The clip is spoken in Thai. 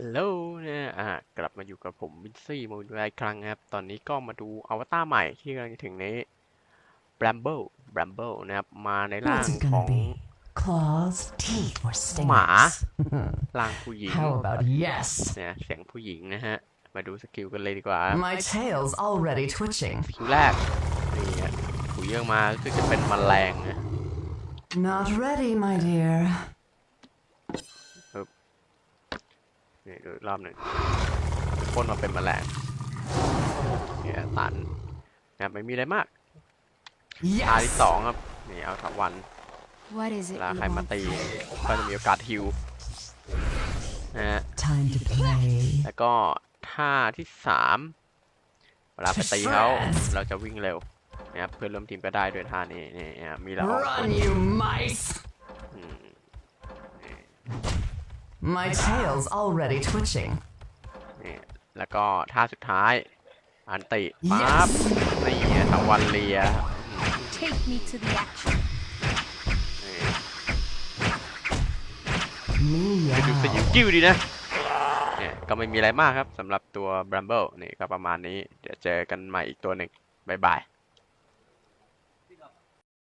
ฮัลโหลเนี่ยอะกลับมาอยู่กับผมวินซี่มาดูอีกครั้งนะครับ ตอนนี้ก็มาดูอวตารใหม่ที่กำลังจะถึงนี้ Bramble Bramble นะครับ มาในร่าง What's it ขอ gonna ง be? Claws, teeth, or stingers? หมาร่างผู้หญิง How about yes? เนี่ยเสียงผู้หญิงนะฮะ มาดูสกิลกันเลยดีกว่า My tail's already twitching. สกิลแรกนี่ฮะผู้เยื่องมาคือจะเป็นแมลงนะ Not ready, my dear. นี่ดูอีกรอบหนึ่งพ่นมาเป็นแมลงเนี่ยตันนะครับไม่มีอะไรมากตาที่ Yes! สองครับนี่เอาถาวัน What is เว it ลา you ใครมา want? ตีก็จะมีโอกาสฮิวนะฮะ Time to play. แล้วก็ท่าที่สามเวลาไปตีเขาเราจะวิ่งเร็วนะครับเพื่อนร่วมทีมก็ได้ด้วยท่านี้นี่นะครับ My tail's already twitching. นี่แล้วก็ท่าสุดท้าย อันติปั๊บนี่ไงทวันเลีย Take me to the action. นี่ไปดูสยิว Meow. กิ้วดีนะเนี่ยก็ไม่มีอะไรมากครับสำหรับตัว Bramble นี่ก็ประมาณนี้ เดี๋ยวเจอกันใหม่อีกตัวหนึ่งบ๊ายบาย